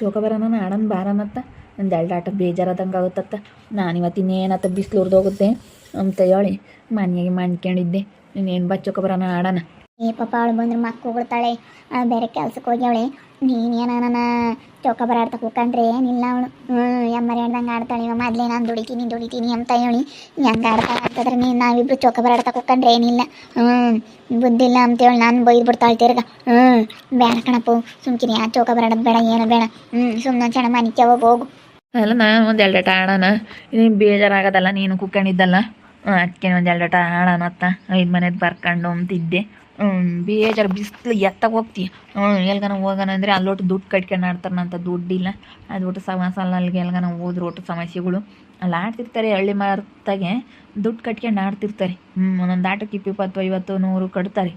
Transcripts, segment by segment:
ಚೌಕಬಾರನ ಆಡನ್ ಬಾರನತ್ತ. ನಂದು ಎರಡು ಬೇಜಾರಾದಂಗೆ ಆಗುತ್ತತ್ತ. ನಾನು ಇವತ್ತು ಇನ್ನೇನತ್ತ ಬಿಸಿಲು ಉರ್ದೋಗುತ್ತೆ ಅಂತ ಹೇಳಿ ಮನೆಯಾಗಿ ಮಾಡ್ಕೊಂಡಿದ್ದೆ ನೀನೇನು ಬಾ ಚೌಕಬಾರನ ಆಡೋಣ ಏ ಪಾಪ, ಅವಳು ಬಂದ್ರೆ ಮಕ್ಕ ಹೋಗ್ತಾಳೆ ಬೇರೆ ಕೆಲ್ಸಕ್ಕೆ ಹೋಗ್ಯವಳೆ ನನ್ನ ಚೌಕ ಬರಾಡ್ತಾ ಕೂಕಂಡ್ರೆ ಏನಿಲ್ಲ ಅವಳು ಹ್ಞೂ ಎಮ್ಮರಿ ಆಡ್ದಂಗೆ ಆಡ್ತಾಳೆ ಇವ. ಮೊದಲೇ ನಾನು ದುಡಿತೀನಿ ದುಡಿತೀನಿ ಅಂತ ಹೇಳಿ ಹೆಂಗೆ ಆಡ್ತಾ ಅಂತಂದ್ರೆ ನೀನು ನಾವಿಬ್ರು ಚೌಕ ಬರಾಡ್ತಾ ಕೂಕಂಡ್ರೆ ಏನಿಲ್ಲ. ಹ್ಞೂ ಬುದ್ಧಿಲ್ಲ ಅಂತೇಳಿ ನಾನು ಬೈದು ಬಿಡ್ತಾಳೆ ತಿರ್ಗ. ಹ್ಞೂ ಬೇಡ ಕಣಪ್ಪು, ಸುಮ್ಕಿರಿ, ಆ ಚೌಕ ಬರಾಡೋದು ಬೇಡ, ಏನು ಬೇಡ. ಹ್ಞೂ ಸುಮ್ಮನೆ ಚೆನ್ನ ಮನಿಕೆ ಹೋಗು. ಅಲ್ಲ ನಾನು ಒಂದು ಎರಡು ಆಡೋಣ ನೀನು ಬೇಜಾರಾಗೋದಲ್ಲ, ನೀನು ಕುಕ್ಕಂಡಿದ್ದಲ್ಲ ಅದಕ್ಕೆ ಒಂದು ಎರಡು ಆಡೋಣ ಅತ್ತ. ಐದು ಮನೆದು ಬರ್ಕೊಂಡು ಅಂತಿದ್ದೆ. ಬೇಜಾರು ಬಿಸಿಲು ಎತ್ತಾಗ ಹೋಗ್ತಿ. ಎಲ್ಗನ ಹೋಗೋಣ ಅಂದರೆ ಅಲ್ಲೊಟ್ಟು ದುಡ್ಡು ಕಟ್ಕೊಂಡು ಆಡ್ತಾರಂತ ದುಡ್ಡಿಲ್ಲ. ಅದು ಒಟ್ಟು ಸಮಸ್ಯೆ ಅಲ್ಲ ಅಲ್ಲಿಗೆ ಎಲ್ಗನ ಹೋದ್ರೆ ಒಟ್ಟು ಸಮಸ್ಯೆಗಳು. ಅಲ್ಲಿ, ಆಡ್ತಿರ್ತಾರೆ ಹಳ್ಳಿ ಮಾರ್ತಾಗೆ, ದುಡ್ಡು ಕಟ್ಕೊಂಡು ಆಡ್ತಿರ್ತಾರೆ. ಹ್ಞೂ ಒಂದೊಂದು ಆಟಕ್ಕೆ ಇಪ್ಪತ್ತು, ಐವತ್ತು, ನೂರು ಕಟ್ತಾರೆ.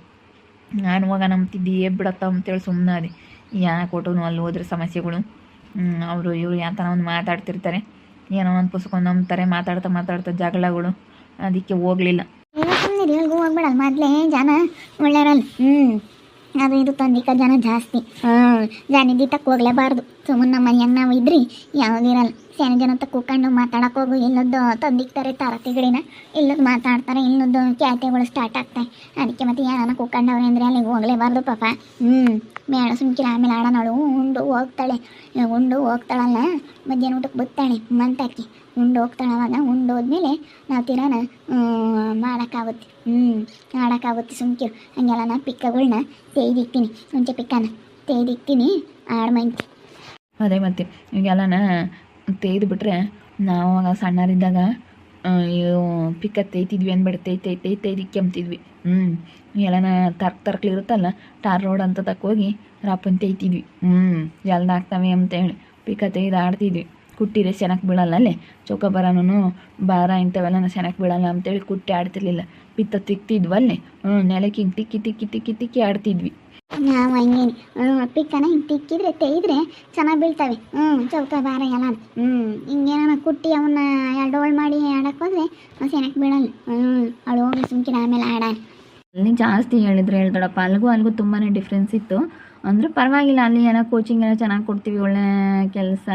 ನಾನು ಹೋಗೋಣ ಅಂತಿದ್ದಿ ಏ ಬಿಡತ್ತ ಅಂತೇಳಿ ಸುಮ್ಮನೆ ಅದೇ ಯಾಕೆ ಕೊಟ್ಟು ಅಲ್ಲಿ ಹೋದ್ರೆ ಸಮಸ್ಯೆಗಳು? ಅವರು ಇವರು ಯಾತನ ಒಂದು ಮಾತಾಡ್ತಿರ್ತಾರೆ. ಏನೋ ಒಂದು ಪುಸ್ತಕ ನಂಬ್ತಾರೆ, ಮಾತಾಡ್ತಾ ಮಾತಾಡ್ತಾ ಜಗಳಗಳು. ಅದಕ್ಕೆ ಹೋಗಲಿಲ್ಲ. ಸುಮ್ಮನೆ ಹೇಳ್ಗು ಹೋಗ್ಬೇಡ ಮೊದಲೇ, ಜನ? ಒಳ್ಳೆಯರಲ್ಲ ಹ್ಞೂ ಅದು ಇದು ತಂದಿಕ ಜನ ಜಾಸ್ತಿ. ಹ್ಞೂ ಜಾನಿದ್ದಿ ತಕ್ಕ ಹೋಗ್ಲೇಬಾರ್ದು. ಸುಮ್ಮನೆ ನಮ್ಮ ಮನೆಯಾಗ ನಾವು ಇದ್ರಿ, ಯಾವುದಿರಲ್ಲ. ಅಂತ ಕೂಕೊಂಡು ಮಾತಾಡಕ್ಕೆ ಹೋಗು ಇಲ್ಲದ್ದು ತಂದಿಕ್ತಾರೆ ತರತಿಗಳಿನ ಇಲ್ಲದ್ದು ಮಾತಾಡ್ತಾರೆ ಇಲ್ಲದ್ದು ಕ್ಯಾತೆಗಳು ಸ್ಟಾರ್ಟ್ ಆಗ್ತಾವೆ ಅದಕ್ಕೆ ಮತ್ತೆ ಯಾರನ್ನ ಕೂಕೊಂಡವ್ರೆ ಅಂದರೆ ಅಲ್ಲಿಗೆ ಹೋಗ್ಲೇಬಾರ್ದು ಪಾಪ. ಹ್ಞೂ ಮೇಳ ಸುಮ್ಕಿರ ಆಮೇಲೆ ಆಡೋಣಳು, ಉಂಡು ಹೋಗ್ತಾಳೆ. ಉಂಡು ಹೋಗ್ತಾಳಲ್ಲ, ಮಧ್ಯಾಹ್ನ ಊಟಕ್ಕೆ ಬತ್ತಾಳೆ, ಮಂತಾಕಿ. ಉಂಡು ಹೋಗ್ತಾಳೆ ಅವಾಗ, ಉಂಡು ಹೋದ್ಮೇಲೆ ನಾವು ತಿರೋಣ ಮಾಡೋಕ್ಕಾಗುತ್ತೆ. ಹ್ಞೂ ಆಡೋಕ್ಕಾಗುತ್ತೆ ಸುಮ್ಕಿರು ಹಂಗೆಲ್ಲ ನಾನು ಪಿಕ್ಕಗಳನ್ನ ತೆಗೆದಿಕ್ತೀನಿ. ಮುಂಚೆ ಪಿಕ್ಕನ ತೆಗೆದಿಕ್ತೀನಿ. ಆಡ್ಮಂತಿ ಅದೇ ಮತ್ತೆ ಈಗೆಲ್ಲನ ತೆಗೆದು ಬಿಟ್ರೆ ನಾವು ಆಗ ಸಣ್ಣರಿದ್ದಾಗ ಪಿಕ್ಕ ತೆಯ್ತಿದ್ವಿ ಅಂದ್ಬಿಟ್ಟು ತೈ ತೈ ತೈ ತೆಯ್ದು ಕೆಮ್ತಿದ್ವಿ. ಹ್ಞೂ ಎಲ್ಲನ ತರ್ಕ್ ತರ್ಕ್ಲಿ ಇರುತ್ತಲ್ಲ, ಟಾರ್ ರೋಡ್ ಅಂತ ತಕ್ಕೋಗಿ ರಪ್ಪನ್ ತೆಯ್ತಿದ್ವಿ. ಹ್ಞೂ ಜಲ್ದ ಆಗ್ತವೆ ಅಂತೇಳಿ ಪಿಕ್ಕ ತೆಗೆದು ಆಡ್ತಿದ್ವಿ. ಕುಟ್ಟಿರೆ ಸೆನಕ್ ಬೀಳಲ್ಲ ಅಲ್ಲೇ ಚೌಕಬಾರನೂ ಬಾರ ಇಂಥವೆಲ್ಲ ಸೆನಕ್ ಬೀಳಲ್ಲ ಅಂತೇಳಿ ಕುಟ್ಟಿ ಆಡ್ತಿರ್ಲಿಲ್ಲ. ಪಿತ್ತ ತಿಕ್ತಿದ್ವಲ್ಲೇ ಹ್ಞೂ ನೆಲಕ್ಕೆ ಹಿಂಗೆ ತಿಕ್ಕಿ ತಿಕ್ಕಿ ತಿಕ್ಕಿ ತಿಕ್ಕಿ ಆಡ್ತಿದ್ವಿ. ನಾವು ಹಂಗೇನೆ. ಹ್ಞೂ ಪಿಕ್ಕನ ಹಿಂಗೆ ತಿಕ್ಕಿದ್ರೆ ತೆಯ್ದ್ರೆ ಚೆನ್ನಾಗಿ ಬೀಳ್ತವೆ. ಹ್ಞೂ ಚೌಕ ಬಾರ ಎಲ್ಲ ಹ್ಞೂ ಹಿಂಗೇನೋ ಕುಟ್ಟಿ ಅವನ್ನ ಎರಡೋಳು ಮಾಡಿ ಆಡಕ್ಕೆ ಹೋದ್ರೆ ಸೆನಕ್ಕೆ ಬೀಳಲ್ಲ. ಹ್ಞೂ ಅವಳು ಹೋಗಿ ಸುಮ್ಕಿನ ಆಮೇಲೆ ಆಡ ಅಲ್ಲಿ ಜಾಸ್ತಿ ಹೇಳಿದ್ರು ಹೇಳ್ದಳಪ್ಪ ಅಲ್ಲಿಗೂ ಅಲ್ಲಿಗೂ ತುಂಬಾ ಡಿಫ್ರೆನ್ಸ್ ಇತ್ತು. ಅಂದ್ರೆ ಪರವಾಗಿಲ್ಲ ಅಲ್ಲಿ ಏನೋ ಕೋಚಿಂಗ್ ಎಲ್ಲ ಚೆನ್ನಾಗಿ ಕೊಡ್ತೀವಿ ಒಳ್ಳೆ ಕೆಲಸ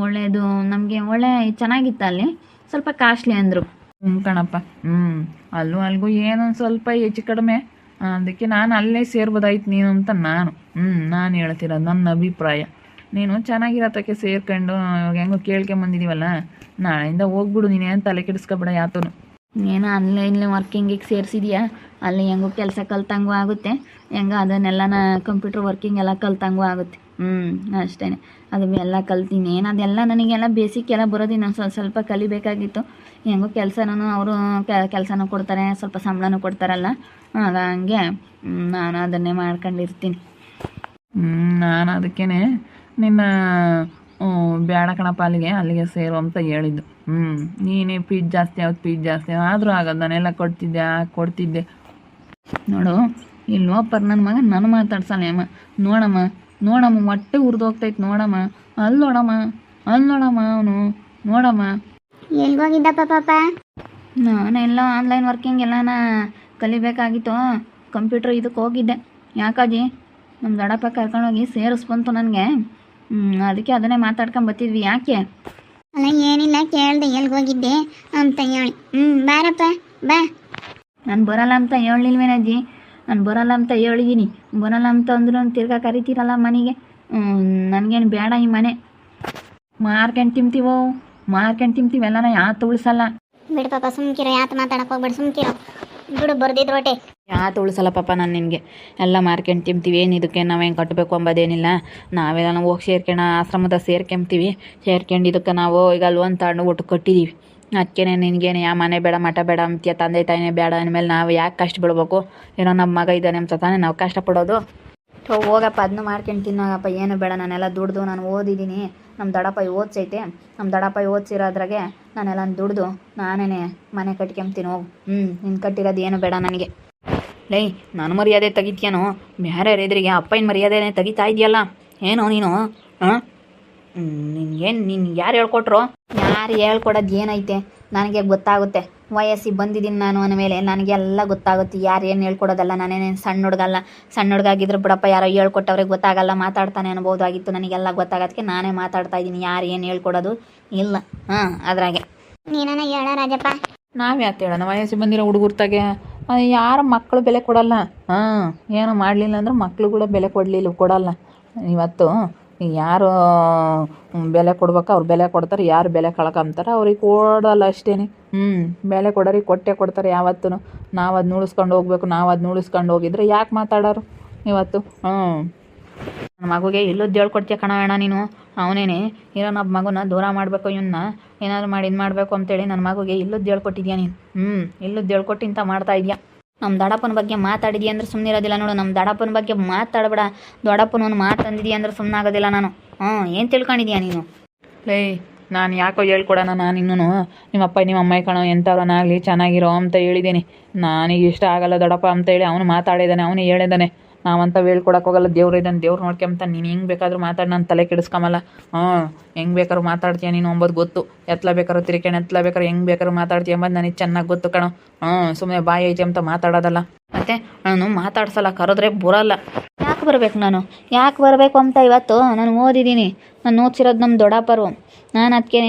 ಒಳ್ಳೆಯದು ನಮಗೆ ಒಳ್ಳೆ ಚೆನ್ನಾಗಿತ್ತು ಅಲ್ಲಿ. ಸ್ವಲ್ಪ ಕಾಸ್ಟ್ಲಿ ಅಂದರು. ಹ್ಞೂ ಕಣಪ್ಪ. ಹ್ಞೂ ಅಲ್ಲೂ ಅಲ್ಲಿಗೂ ಏನೊಂದು ಸ್ವಲ್ಪ ಹೆಚ್ಚು ಕಡಿಮೆ. ಅದಕ್ಕೆ ನಾನು ಅಲ್ಲೇ ಸೇರ್ಬೋದಾಯ್ತು ನೀನು ಅಂತ ನಾನು. ಹ್ಞೂ ನಾನು ಹೇಳ್ತಿರೋದು ನನ್ನ ಅಭಿಪ್ರಾಯ. ನೀನು ಚೆನ್ನಾಗಿರತ್ತಕ್ಕೆ ಸೇರ್ಕೊಂಡು ಇವಾಗ ಹೆಂಗೋ ಕೇಳ್ಕೊಂಬಂದಿದ್ದೀವಲ್ಲ ನಾಳೆಯಿಂದ ಹೋಗ್ಬಿಡು ನೀನೇನು ತಲೆ ಕೆಡಿಸ್ಕೊಬೇಡ ಯಾತನು. ಏನೋ ಇಲ್ಲೇ ವರ್ಕಿಂಗಿಗೆ ಸೇರಿಸಿದ್ಯಾ? ಅಲ್ಲಿ ಹೆಂಗೋ ಕೆಲಸ ಕಲ್ತಂಗೂ ಆಗುತ್ತೆ. ಹೆಂಗೋ ನಾ ಕಂಪ್ಯೂಟರ್ ವರ್ಕಿಂಗ್ ಎಲ್ಲ ಕಲ್ತಂಗೂ ಆಗುತ್ತೆ. ಹ್ಞೂ ಅಷ್ಟೇ ಅದು ಎಲ್ಲ ಕಲ್ತೀನಿ. ಏನು ಅದೆಲ್ಲ ನನಗೆಲ್ಲ ಬೇಸಿಕ್ ಎಲ್ಲ ಬರೋದಿನ ಸ್ವಲ್ಪ ಸ್ವಲ್ಪ ಕಲಿಬೇಕಾಗಿತ್ತು. ಹೆಂಗೋ ಕೆಲಸನೂ ಅವರು ಕೆಲಸನೂ ಕೊಡ್ತಾರೆ, ಸ್ವಲ್ಪ ಸಂಬಳನೂ ಕೊಡ್ತಾರಲ್ಲ. ಹಾಗೆ ನಾನು ಅದನ್ನೇ ಮಾಡ್ಕೊಂಡಿರ್ತೀನಿ. ನಾನು ಅದಕ್ಕೇ ನಿನ್ನ ಬೇಡ ಕಣಪ್ಪ ಅಲ್ಲಿಗೆ ಅಲ್ಲಿಗೆ ಸೇರು ಅಂತ ಹೇಳಿದ್ದು. ಹ್ಞೂ ನೀನೇ ಫೀಜ್ ಜಾಸ್ತಿ ಆಗುತ್ತೆ ಫೀಜ್ ಜಾಸ್ತಿ ಆದರೂ ಆಗೋದು ನಾನೆಲ್ಲ ಕೊಡ್ತಿದ್ದೆ ಕೊಡ್ತಿದ್ದೆ. ನೋಡು, ಇಲ್ಲಿ ಲೋಪರ್ ನನ್ನ ಮಗ, ನಾನು ಮಾತಾಡ್ಸಲ್ಲ ಅಮ್ಮ. ನೋಡಮ್ಮ ನೋಡಮ್ಮ, ಮೊಟ್ಟೆ ಉರಿದೋಗ್ತೈತೆ ನೋಡಮ್ಮ. ಅಲ್ಲಿ ನೋಡಮ್ಮ ಅಲ್ಲಿ ನೋಡಮ್ಮ ಅವನು. ನೋಡಮ್ಮ ಎಲ್ಗೋಗಿದ್ದಪ್ಪ ಪಾಪ? ನಾನೆಲ್ಲ ಆನ್ಲೈನ್ ವರ್ಕಿಂಗ್ ಎಲ್ಲನ ಕಲಿಬೇಕಾಗಿತ್ತು. ಕಂಪ್ಯೂಟರ್ ಇದಕ್ಕೆ ಹೋಗಿದ್ದೆ. ಯಾಕಾಜಿ? ನಮ್ಮ ದೊಡ್ಡಪ್ಪ ಕರ್ಕೊಂಡೋಗಿ ಸೇರಿಸ್ಬಂತು ನನಗೆ. ಅದಕ್ಕೆ ಅದನ್ನೇ ಮಾತಾಡ್ಕೊಂಡು ಬತ್ತಿದ್ವಿ ಯಾಕೆ? ಅಲ್ಲ ಏನಿಲ್ಲ ಕೇಳ್ದೆ ಎಲ್ಗೋಗಿದ್ದೆ ಅಂತ ಹೇಳಿ. ಹ್ಞೂ ಬಾರಪ್ಪ ಬಾ. ನಾನು ಬರಲ್ಲ ಅಂತ ಹೇಳಿಲ್ವೇನಜ್ಜಿ ನಾನು ಬರಲ್ಲ ಅಂತ ಹೇಳಿದ್ದೀನಿ ಬರಲ್ಲ ಅಂತ ಅಂದ್ರು ತಿರ್ಗಾ ಕರಿತೀರಲ್ಲ ಮನೆಗೆ? ನನಗೇನು ಬೇಡ ಈ ಮನೆ. ಮಾರ್ಕೊಂಡು ತಿಂತೀವೋ? ಮಾರ್ಕೊಂಡು ತಿಂತೀವಿ ಎಲ್ಲನ ಯಾತು ಉಳಿಸಲ್ಲ. ಬಿಡು ಪಾಪ ಸುಮ್ಕಿರೋ ಯಾತ್ ಮಾತಾಡಕ್ ಹೋಗ್ಬೇಡ ಸುಮ್ಕಿರೋ ಬಿಡು ಬರ್ದಿದ್ ಹೊಟ್ಟೆ ಯಾತು ಉಳಿಸಲ್ಲ ಪಾಪ ನಾನು ನಿನಗೆ. ಎಲ್ಲ ಮಾರ್ಕೊಂಡು ತಿಂತೀವಿ ಏನು ಇದಕ್ಕೆ ನಾವೇನು ಕಟ್ಟಬೇಕು ಅಂಬೋದೇನಿಲ್ಲ. ನಾವೆಲ್ಲ ಹೋಗಿ ಸೇರ್ಕೊಣ ಆಶ್ರಮದ ಸೇರ್ಕೊಂತೀವಿ ಸೇರ್ಕೊಂಡು ಇದಕ್ಕೆ ನಾವು ಈಗ ಲೋನ್ ತಗೊಂಡು ಒಟ್ಟು ಕಟ್ಟಿದ್ದೀವಿ ಅದಕ್ಕೇನೆ ನಿನಗೇನು ಯಾ ಮನೆ ಬೇಡ ಮಠ ಬೇಡ ಅಂತೀಯ ತಂದೆ ತಾಯಿನೇ ಬೇಡ ಅಂದಮೇಲೆ ನಾವು ಯಾಕೆ ಕಷ್ಟ ಬಿಡ್ಬೇಕು? ಏನೋ ನಮ್ಮ ಮಗ ಇದ್ದಾನೆ ಅಂತ ತಾನೇ ನಾವು ಕಷ್ಟಪಡೋದು. ಹೋಗಪ್ಪ ಅದನ್ನು ಮಾಡ್ಕೊಂಡು ತಿನ್ನೋಗಪ್ಪ ಏನು ಬೇಡ ನಾನೆಲ್ಲ ದುಡ್ದು ನಾನು ಓದಿದ್ದೀನಿ ನಮ್ಮ ದಡಪ್ಪ ಓದ್ಸೈತೆ. ನಮ್ಮ ದಡಪ್ಪ ಓದ್ಸಿರೋದ್ರಾಗೆ ನಾನೆಲ್ಲ ದುಡ್ದು ನಾನೇ ಮನೆ ಕಟ್ಕೊಂತೀನಿ ಹೋಗು. ಹ್ಞೂ ನಿನ್ನ ಕಟ್ಟಿರೋದು ಏನು ಬೇಡ ನನಗೆ. ಲೈ ನನ್ನ ಮರ್ಯಾದೆ ತೆಗಿತ್ಯಾನೋ? ಬೇರೆ ಎದುರಿಗೆ ಅಪ್ಪನ ಮರ್ಯಾದೆನೇ ತೆಗಿತಾ ಇದೆಯಲ್ಲ? ಏನು ನೀನು, ಹಾಂ? ನಿನ್ಗೇನು ನೀನು ಯಾರು ಹೇಳ್ಕೊಟ್ರು? ಯಾರು ಹೇಳ್ಕೊಡೋದು ಏನೈತೆ? ನನಗೆ ಗೊತ್ತಾಗುತ್ತೆ. ವಯಸ್ಸಿಗೆ ಬಂದಿದ್ದೀನಿ ನಾನು ಅಂದ ಮೇಲೆ ನನಗೆಲ್ಲ ಗೊತ್ತಾಗುತ್ತೆ. ಯಾರು ಏನು ಹೇಳ್ಕೊಡೋದಲ್ಲ? ನಾನೇನೇನು ಸಣ್ಣ ಹುಡುಗಲ್ಲ. ಸಣ್ಣ ಹುಡುಗಾಗಿದ್ರೆ ಬಿಡಪ್ಪ ಯಾರೋ ಹೇಳ್ಕೊಟ್ಟವ್ರಿಗೆ ಗೊತ್ತಾಗಲ್ಲ ಮಾತಾಡ್ತಾನೆ ಅನ್ಬೋದಾಗಿತ್ತು. ನನಗೆಲ್ಲ ಗೊತ್ತಾಗೋದಕ್ಕೆ ನಾನೇ ಮಾತಾಡ್ತಾ ಇದ್ದೀನಿ ಯಾರು ಏನು ಹೇಳ್ಕೊಡೋದು? ಇಲ್ಲ. ಹಾಂ ಅದ್ರಾಗೆ. ನೀನ ಹೇಳ ರಾಜಪ್ಪ. ನಾವು ಯಾಕೆ ಹೇಳೋಣ? ವಯಸ್ಸಿಗೆ ಬಂದಿರೋ ಹುಡುಗರ್ತಾಗೆ ಯಾರ ಮಕ್ಕಳು ಬೆಲೆ ಕೊಡಲ್ಲ? ಹಾಂ ಏನೋ ಮಾಡಲಿಲ್ಲ ಅಂದ್ರೆ ಮಕ್ಕಳು ಕೂಡ ಬೆಲೆ ಕೊಡಲಿಲ್ಲ ಕೊಡಲ್ಲ. ಇವತ್ತು ಯಾರು ಬೆಲೆ ಕೊಡ್ಬೇಕು ಅವ್ರು ಬೆಲೆ ಕೊಡ್ತಾರೆ, ಯಾರು ಬೆಲೆ ಕಳ್ಕೊಂತಾರೆ ಅವ್ರಿಗೆ ಕೊಡಲ್ಲ ಅಷ್ಟೇ ಹ್ಞೂ ಬೆಲೆ ಕೊಡೋರಿಗೆ ಕೊಟ್ಟೆ ಕೊಡ್ತಾರೆ ಯಾವತ್ತೂ ನಾವು ಅದನ್ನ ಉಳಿಸ್ಕೊಂಡು ಹೋಗ್ಬೇಕು, ನಾವು ಅದು ಉಳಿಸ್ಕೊಂಡು ಹೋಗಿದ್ರೆ ಯಾಕೆ ಮಾತಾಡೋರು ಇವತ್ತು? ಹ್ಞೂ ನನ್ನ ಮಗುಗೆ ಇಲ್ಲದ್ದು ಹೇಳ್ಕೊಡ್ತೀಯ ಕಣ ಅಣ್ಣ ನೀನು? ಅವನೇನೆ, ಇರೋ ನಮ್ಮ ಮಗುನ ದೂರ ಮಾಡಬೇಕು ಇವನ್ನ ಏನಾದ್ರು ಮಾಡಿ ಇದು ಮಾಡಬೇಕು ಅಂತೇಳಿ ನನ್ನ ಮಗುಗೆ ಇಲ್ಲದ್ದು ಹೇಳ್ಕೊಟ್ಟಿದ್ಯಾ ನೀನು? ಹ್ಞೂ ಇಲ್ಲದ್ದು ಹೇಳ್ಕೊಟ್ಟು ಇಂಥ ಮಾಡ್ತಾ ಇದೆಯಾ? ನಮ್ಮ ದಡಪ್ಪನ ಬಗ್ಗೆ ಮಾತಾಡಿದ್ಯಾ ಅಂದ್ರೆ ಸುಮ್ಮನೆ ಇರೋದಿಲ್ಲ ನೋಡು. ನಮ್ಮ ದಡಪ್ಪನ ಬಗ್ಗೆ ಮಾತಾಡಬೇಡ. ದೊಡ್ಡಪ್ಪನ ಒಂದು ಮಾತು ಅಂದಿದ್ಯಾ ಅಂದ್ರೆ ಸುಮ್ಮನೆ ಆಗೋದಿಲ್ಲ ನಾನು. ಹ್ಞೂ, ಏನು ತಿಳ್ಕೊಂಡಿದ್ಯಾ ನೀನು? ಲೇ, ನಾನು ಯಾಕೋ ಹೇಳ್ಕೊಡೋಣ ನಾನು ಇನ್ನೂ ನಿಮ್ಮಪ್ಪ ನಿಮ್ಮ ಅಮ್ಮಾಯಿ ಕಣೋ, ಎಂಥವ್ರನ್ನಾಗಲಿ ಚೆನ್ನಾಗಿರೋ ಅಂತ ಹೇಳಿದ್ದೀನಿ. ನನಗೆ ಇಷ್ಟ ಆಗಲ್ಲ ದೊಡ್ಡಪ್ಪ ಅಂತ ಹೇಳಿ ಅವನು ಮಾತಾಡಿದ್ದಾನೆ, ಅವನು ಹೇಳಿದ್ದಾನೆ. ನಾವಂತ ಹೋಗಲ್ಲ. ದೇವ್ರು ಇದ್ದಾನೆ ದೇವ್ರು ನೋಡ್ಕೊಂತ ನೀನು ಹೆಂಗ್ ಬೇಕಾದ್ರೂ ಮಾತಾಡಿ, ನಾನು ತಲೆ ಕೆಡಿಸ್ಕೊಂಬಲ್ಲ. ಹ್ಞೂ, ಹೆಂಗೆ ಬೇಕಾದ್ರೂ ಮಾತಾಡ್ತೀಯ ನೀನು ಅಂಬೋದು ಗೊತ್ತು. ಎತ್ಲ ಬೇಕಾದ್ರೂ ತಿರ್ಕೊಂಡು ಎತ್ಲ ಬೇಕಾದ್ರೆ ಹೆಂಗ್ ಬೇಕಾದ್ರೂ ಮಾತಾಡ್ತೀಯ ಅಂಬೋದು ನನಗೆ ಚೆನ್ನಾಗಿ ಗೊತ್ತು ಕಣೋ. ಹ್ಞೂ ಸುಮ್ಮನೆ ಬಾಯಿ ಐತೆ ಅಂತ ಮಾತಾಡೋದಲ್ಲ. ಮತ್ತೆ ನಾನು ಮಾತಾಡ್ಸಲ್ಲ, ಕರೆದ್ರೆ ಬರಲ್ಲ. ಯಾಕೆ ಬರಬೇಕು ನಾನು? ಯಾಕೆ ಬರಬೇಕು ಅಂತ ಇವತ್ತು ನಾನು ಓದಿದ್ದೀನಿ ನಾನು ಓದ್ಸಿರೋದು ನಮ್ಮ ದೊಡ್ಡಪ್ಪರು. ನಾನು ಅದಕ್ಕೆ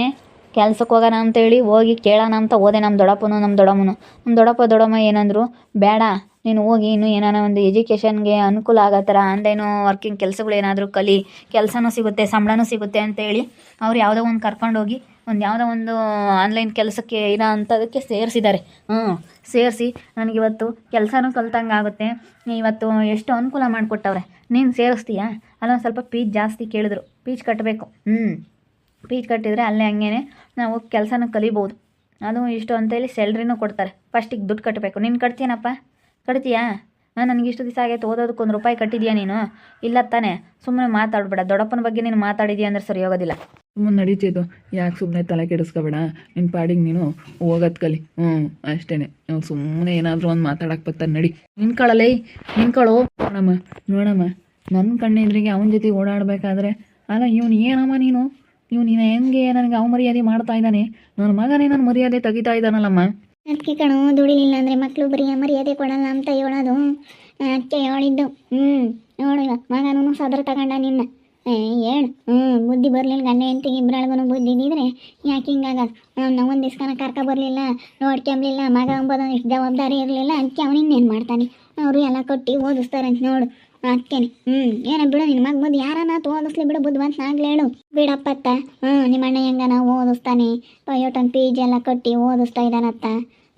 ಕೆಲ್ಸಕ್ಕೆ ಹೋಗೋಣ ಅಂತೇಳಿ ಹೋಗಿ ಕೇಳೋಣ ಅಂತ ಓದೆ ನಮ್ಮ ದೊಡ್ಡಪ್ಪನು ನಮ್ಮ ದೊಡ್ಡಮ್ಮನು. ನಮ್ಮ ದೊಡ್ಡಪ್ಪ ದೊಡ್ಡಮ್ಮ ಏನಂದರು, ಬೇಡ ನೀನು ಹೋಗಿ ಇನ್ನೂ ಏನಾನ ಒಂದು ಎಜುಕೇಷನ್ಗೆ ಅನುಕೂಲ ಆಗೋ ಥರ ಆನ್ಲೈನು ವರ್ಕಿಂಗ್ ಕೆಲಸಗಳು ಏನಾದರೂ ಕಲಿ, ಕೆಲಸನೂ ಸಿಗುತ್ತೆ, ಸಂಬಳನೂ ಸಿಗುತ್ತೆ ಅಂತೇಳಿ ಅವ್ರು ಯಾವುದೋ ಒಂದು ಕರ್ಕೊಂಡೋಗಿ ಒಂದು ಯಾವುದೋ ಒಂದು ಆನ್ಲೈನ್ ಕೆಲಸಕ್ಕೆ ಇರೋ ಅಂಥದಕ್ಕೆ ಸೇರಿಸಿದ್ದಾರೆ. ಹ್ಞೂ ಸೇರಿಸಿ ನನಗಿವತ್ತು ಕೆಲಸನೂ ಕಲ್ತಂಗೆ ಆಗುತ್ತೆ. ಇವತ್ತು ಎಷ್ಟು ಅನುಕೂಲ ಮಾಡಿಕೊಟ್ಟವ್ರೆ. ನೀನು ಸೇರಿಸ್ತೀಯಾ? ಅಲ್ಲೊಂದು ಸ್ವಲ್ಪ ಪೀಚ್ ಜಾಸ್ತಿ ಕೇಳಿದ್ರು. ಪೀಚ್ ಕಟ್ಟಬೇಕು ಹ್ಞೂ ಪೀಚ್ ಕಟ್ಟಿದರೆ ಅಲ್ಲೇ ಹಂಗೇನೆ ನಾವು ಕೆಲಸನ ಕಲಿಬೋದು. ಅದು ಇಷ್ಟು ಅಂತೇಳಿ ಸ್ಯಾಲ್ರಿನೂ ಕೊಡ್ತಾರೆ. ಫಸ್ಟಿಗೆ ದುಡ್ಡು ಕಟ್ಟಬೇಕು ನೀನು ಕಟ್ತೀನಪ್ಪ? ಕಟ್ತೀಯಾ ಹಾಂ ನನಗೆ ಇಷ್ಟು ದಿವಸ ಆಗೈತೆ, ಓದೋದಕ್ಕೆ ಒಂದು ರೂಪಾಯಿ ಕಟ್ಟಿದ್ಯಾ ನೀನು? ಇಲ್ಲ ತಾನೆ. ಸುಮ್ಮನೆ ಮಾತಾಡ್ಬೇಡ. ದೊಡ್ಡಪ್ಪನ ಬಗ್ಗೆ ನೀನು ಮಾತಾಡಿದ್ಯಾ ಅಂದ್ರೆ ಸರಿ ಹೋಗೋದಿಲ್ಲ. ಸುಮ್ಮನೆ ನಡೀತಿದ್ದು. ಯಾಕೆ ಸುಮ್ಮನೆ ತಲೆ ಕೆಡಿಸ್ಕೋಬೇಡ? ನಿನ್ನ ಪಾಡಿಗೆ ನೀನು ಹೋಗೋದು ಕಲಿ. ಹ್ಞೂ ಅಷ್ಟೇ ಸುಮ್ಮನೆ ಏನಾದರೂ ಒಂದು ಮಾತಾಡಕ್ಕೆ ಬರ್ತಾರೆ ನಡಿ. ನಿನ್ಕೊಳ್ಳಲೇ ನಿನ್ಕೊಳ್ಳು ನೋಡಮ್ಮ ನೋಡಮ್ಮ. ನನ್ನ ಕಣ್ಣೆದ್ರಿಗೆ ಅವನ ಜೊತೆ ಓಡಾಡಬೇಕಾದ್ರೆ, ಅಲ್ಲ, ಇವನು ಏನಮ್ಮ ನೀನು? ಇವ್ನು ನೀನು ಹೆಂಗೆ ನನಗೆ ಅವಮರ್ಯಾದೆ ಮಾಡ್ತಾ ಇದ್ದಾನೆ? ನನ್ನ ಮಗನೇ ನನ್ನ ಮರ್ಯಾದೆ ತೆಗಿತಾ ಇದ್ದಾನಲ್ಲಮ್ಮ. ಅದಕ್ಕೆ ಕಣೋ, ದುಡಿಲಿಲ್ಲ ಅಂದರೆ ಮಕ್ಕಳು ಬರೀ ಮರ್ಯಾದೆ ಕೊಡಲ್ಲ ಅಂತ ಹೇಳೋದು. ಅದಕ್ಕೆ ಹೇಳಿದ್ದು ಹ್ಞೂ ನೋಡು ಮಗನೂ ಸದ್ರ ತಗೊಂಡ ನಿನ್ನ. ಹೇಳು ಹ್ಞೂ ಬುದ್ಧಿ ಬರಲಿಲ್ಲ ಗಂಡ ಹೆಂಡತಿ ಇಬ್ಬರಳಗೂ ಬುದ್ಧಿ ಇದ್ದಿದ್ರೆ ಯಾಕೆ ಹಿಂಗಾಗದು ನಾವು ಒಂದು ದಿವ್ಸನ ಕರ್ಕ ಬರಲಿಲ್ಲ ನೋಡ್ಕೊಂಬ್ಲಿಲ್ಲ ಮಗ ಅಂಬೋದು ಇಷ್ಟು ಜವಾಬ್ದಾರಿ ಇರಲಿಲ್ಲ ಅದಕ್ಕೆ ಅವನಿನ್ನೇನು ಮಾಡ್ತಾನೆ? ಅವರು ಎಲ್ಲ ಕೊಟ್ಟು ಓದಿಸ್ತಾರೆ ಅಂತ ನೋಡು. ಅದಕ್ಕೇನೆ ಹ್ಮ್, ಏನ ಬಿಡು ನಿನ್ನ ಮಗ ಬುದ್ಧಿ ಯಾರನ್ನ ಓದಿಸ್ಲಿ ಬಿಡು ಬುದ್ಧಿವಂತ ನಾಗ್ಲೇ ಹೇಳು. ಬಿಡಪ್ಪತ್ತ. ಹ್ಮ್, ನಿಮ್ಮ ಅಣ್ಣ ಹೆಂಗನ ಓದಿಸ್ತಾನೆ. ಟೊಯೋಟನ್ ಜಿ ಎಲ್ಲ ಕಟ್ಟಿ ಓದಿಸ್ತಾ ಇದ್ದಾನತ್ತ.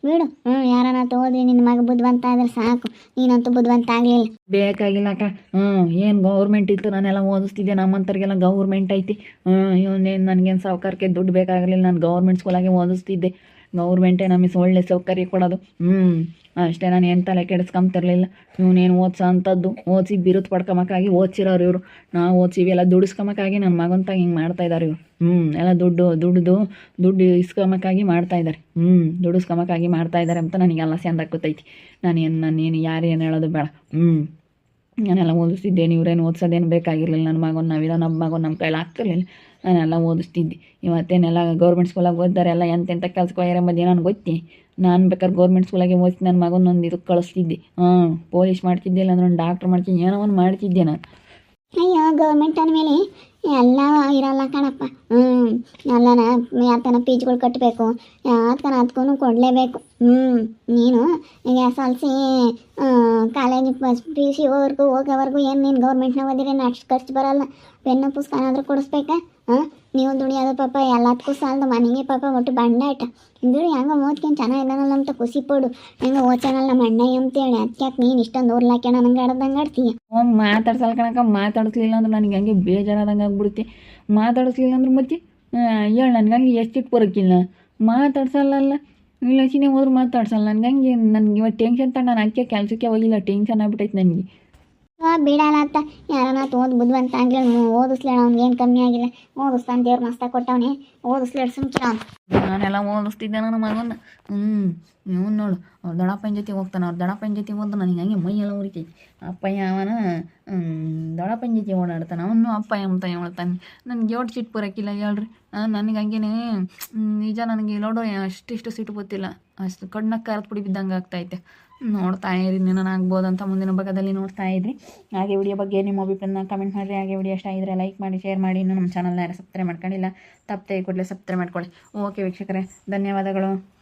ಬಿಡು. ಹ್ಞೂ ಯಾರನ್ನ ಓದಿ ನಿನ್ನ ಮಗ ಬುದ್ಧಿವಂತ ಆದ್ರೆ ಸಾಕು. ನೀನಂತೂ ಬುದ್ಧಿವಂತ ಆಗ್ಲಿಲ್ಲ. ಬೇಕಾಗಿಲ್ಲ ಅಕ್ಕ ಹ್ಮ್, ಏನು ಗೌರ್ಮೆಂಟ್ ಇತ್ತು, ನಾನೆಲ್ಲ ಓದಿಸ್ತಿದ್ದೆ. ನಮ್ಮಂತರಿಗೆಲ್ಲ ಗೌರ್ಮೆಂಟ್ ಐತಿ. ಹ್ಞೂ ಇವನೇನು ನನಗೇನು ಸಾವುಕಾರಕ್ಕೆ ದುಡ್ಡು ಬೇಕಾಗಲಿಲ್ಲ. ನಾನು ಗೌರ್ಮೆಂಟ್ ಸ್ಕೂಲಾಗೆ ಓದಿಸ್ತಿದ್ದೆ. ಗೌರ್ಮೆಂಟೇ ನಮಗೆ ಸೊಳ್ಳೆ ಸೌಕರ್ಯ ಕೊಡೋದು. ಹ್ಞೂ ಅಷ್ಟೇ ನಾನು ಏನು ತಲೆ ಕೆಡಿಸ್ಕೊಂತಿರ್ಲಿಲ್ಲ. ಇವನೇನು ಓದ್ಸೋ ಅಂಥದ್ದು ಓದಿಸಿ ಬಿರುದು ಪಡ್ಕೊಂಬಕ್ಕಾಗಿ ಓದ್ಸಿರೋರು ಇವರು. ನಾವು ಓದ್ಸಿವಿ ಎಲ್ಲ ದುಡಿಸ್ಕೊಂಬಕ್ಕಾಗಿ ನನ್ನ ಮಗಂತಾಗ ಹಿಂಗೆ ಮಾಡ್ತಾಯಿದ್ದಾರೆ ಇವರು. ಹ್ಞೂ ಎಲ್ಲ ದುಡ್ಡು, ದುಡ್ದು, ದುಡ್ಡು ಇಸ್ಕೊಂಬಕ್ಕಾಗಿ ಮಾಡ್ತಾಯಿದ್ದಾರೆ ಹ್ಞೂ ದುಡಿಸ್ಕೊಂಬಕ್ಕಾಗಿ ಮಾಡ್ತಾಯಿದ್ದಾರೆ ಅಂತ ನನಗೆಲ್ಲ ನಾನು ಗೊತ್ತೈತಿ ನಾನೇನು ನಾನೇನು ಯಾರು ಏನು ಹೇಳೋದು ಬೇಡ. ಹ್ಞೂ ನಾನೆಲ್ಲ ಓದಿಸಿದ್ದೇನೆ ಇವ್ರೇನು ಓದ್ಸೋದೇನು ಬೇಕಾಗಿರಲಿಲ್ಲ. ನನ್ನ ಮಗನ ನಾವಿರೋ ನಮ್ಮ ಮಗನ ನಮ್ಮ ಕೈಲಿ ಆಗ್ತಿರ್ಲಿಲ್ಲ. ನಾನೆಲ್ಲ ಓದಿಸ್ತಿದ್ದೆ. ಇವತ್ತೇನೆಲ್ಲ ಗೌರ್ಮೆಂಟ್ ಸ್ಕೂಲಾಗ ಓದಿದಾರೆ ಎಲ್ಲ ಎಂತೆಂಥ ಕೆಲ್ಸಕ್ಕೆ ಹೋಗ್ಯಾರ ಗೊತ್ತಿ? ನಾನು ಬೇಕಾದ್ರೆ ಗೌರ್ಮೆಂಟ್ ಸ್ಕೂಲಾಗೆ ಓದಿಸಿ ನನ್ನ ಮಗನ ಒಂದು ಇದಕ್ಕೆ ಕಳಿಸ್ತಿದ್ದೆ. ಹಾಂ ಪೊಲೀಸ್ ಮಾಡ್ತಿದ್ದೆ ಇಲ್ಲ ಒಂದು ಡಾಕ್ಟ್ರ್ ಮಾಡ್ತಿದ್ದೆ, ಏನೋ ಒಂದು ಮಾಡ್ತಿದ್ದೆ ನಾನು. ಅಯ್ಯೋ ಗೌರ್ಮೆಂಟ್ ಅಂದಮೇಲೆ ಎಲ್ಲ ಇರಲ್ಲ ಕಣಪ್ಪ. ಹ್ಞೂ ಎಲ್ಲನ ಯಾತನ ಪೀಜ್ಗಳು ಕಟ್ಟಬೇಕು ಯಾತನ ಅದಕ್ಕೂ ಕೊಡಲೇಬೇಕು. ಹ್ಞೂ ನೀನು S L C college P U C ಹೋಗೋವರೆಗೂ ಹೋಗೋವರೆಗೂ ಏನು ನೀನು ಗೌರ್ಮೆಂಟ್ನಾಗ ಓದಿದ್ರೆ ಅಷ್ಟು ಖರ್ಚು ಬರಲ್ಲ. ಪೆನ್ನು, ಪುಸ್ತಕ ಆದರೂ ಕೊಡಿಸ್ಬೇಕಾ? ಹಾಂ ನೀವು ದುಡಿಯೋದು ಪಾಪ ಎಲ್ಲದಕ್ಕೂ ಸಾಲದು ಮನೆಗೆ ಪಾಪ ಒಟ್ಟು ಬಂಡಾಟ ಬಿಡು ಹೆಂಗೋ ಓದ್ಕೊಂಡು ಚೆನ್ನಾಗಿದ್ದಾನಲ್ಲ ಅಂತ ಖುಷಿ ಪಡು. ಹೆಂಗೋ ಓದ್ಸೋಣಲ್ಲ ನಮ್ಮ ಅಣ್ಣ ಅಂತೇಳಿ ಅದಕ್ಕೆ ನೀನು ಇಷ್ಟೊಂದು ಓರ್ಲಾಕ್ಯಣ ನಂಗೆ ಆಡ್ದಂಗೆ ಆಡ್ತೀಯ? ಓ ಮಾತಾಡ್ಸಲ್ಲ ಕಣಕ ಮಾತಾಡಿಸ್ಲಿಲ್ಲ ಅಂದ್ರೆ ನನಗೆ ಹಂಗೆ ಬೇಜಾರಾದಂಗೆ ಆಗ್ಬಿಡುತ್ತೆ. ಮಾತಾಡಿಸ್ಲಿಲ್ಲ ಅಂದ್ರೆ ಮತ್ತೆ ಹೇಳು ನನಗೆ ಹಂಗೆ ಎಷ್ಟಿಟ್ಟು ಬರೋಕ್ಕಿಲ್ಲ ಮಾತಾಡ್ಸಲ್ಲ ಇಲ್ಲ ಚಿನೇ ಹೋದ್ರೆ ಮಾತಾಡ್ಸಲ್ಲ. ನನಗೆ ಹಂಗೆ, ನನಗೆ ಇವತ್ತು ಟೆನ್ಷನ್ ತಗೊಂಡು ನಾನು ಕೆಲಸಕ್ಕೆ ಹೋಗಿಲ್ಲ. ಟೆನ್ಷನ್ ಆಗ್ಬಿಟ್ಟೈತೆ ನನಗೆ. ಬಿಡಲ್ಲ ಅಂತ ಯಾರನ್ನ ಓದ್ ಬುದ್ಧಿವಂತ ಆಗ್ಲಿ ಓದಿಸ್ಲೇಳ, ಅವ್ನಿಗೆ ಏನು ಕಮ್ಮಿ ಆಗಿಲ್ಲ. ಓದಿಸ್ತಾನೆ ದೇವ್ರ ಮಸ್ತ ಕೊಟ್ಟವನೇ. ಓದಿಸ್ಲೇಳ ಸುಮ್ಕಿರ ನಾನೆಲ್ಲ ಓದಿಸ್ತಿದ್ದೆ ನನ್ನ ಮಗನ ಹ್ಞೂ ಇವ್ನು ನೋಡು, ಅವ್ರ ದೊಡ್ಡಪ್ಪನ ಜೊತೆ ಹೋಗ್ತಾನೆ. ಅವ್ರ ದೊಡ್ಡಪ್ಪನ ಜೊತೆ ಹೋದ್ರೆ ನನಗೆ ಹಂಗೆ ಮೈಯೆಲ್ಲ ಉರಿತೈತಿ. ಅಪ್ಪಯ್ಯ ಅವನ ದೊಡ್ಡಪ್ಪನ ಜೊತೆ ಓಡಾಡ್ತಾನೆ. ಅವನು ಅಪ್ಪಯ್ಯ ಅಂತ ಹೇಳ್ತಾನೆ. ನನಗೆ ಯೋಡ್ ಸಿಟ್ಟು ಬರೋಕ್ಕಿಲ್ಲ ಹೇಳ್ರಿ. ನನಗೆ ಹಂಗೇನೆ ನಿಜ ನನಗೆ ಲೋಡೋ ಅಷ್ಟಿಷ್ಟು ಸಿಟ್ಟು ಗೊತ್ತಿಲ್ಲ. ಅಷ್ಟು ಕಣ್ಣಕ್ಕೆ ಕರೆದು ಪುಡಿ ಬಿದ್ದಂಗೆ ಆಗ್ತೈತೆ. ನೋಡ್ತಾ ಇರಿ ನಾನು ಅಂತ ಮುಂದಿನ ಭಾಗದಲ್ಲಿ ನೋಡ್ತಾ ಇದ್ರಿ. ಹಾಗೆ ವಿಡಿಯೋ ಬಗ್ಗೆ ನಿಮ್ಮ ಅಭಿಪ್ರಾಯನ ಕಮೆಂಟ್ ಮಾಡಿರಿ. ಹಾಗೆ ವಿಡಿಯೋ ಇಷ್ಟ ಆಗಿದ್ರೆ ಲೈಕ್ ಮಾಡಿ ಶೇರ್ ಮಾಡಿ. ಇನ್ನು ನಮ್ಮ ಚಾನಲ್ನ ಯಾರು ಸಬ್ಸ್ಕ್ರೈಬ್ ಮಾಡ್ಕೊಂಡಿಲ್ಲ, ತಪ್ಪದೆ ಕೂಡಲೇ ಸಬ್ಸ್ಕ್ರೈಬ್ ಮಾಡ್ಕೊಳ್ಳಿ. ಓಕೆ ವೀಕ್ಷಕರೇ, ಧನ್ಯವಾದಗಳು.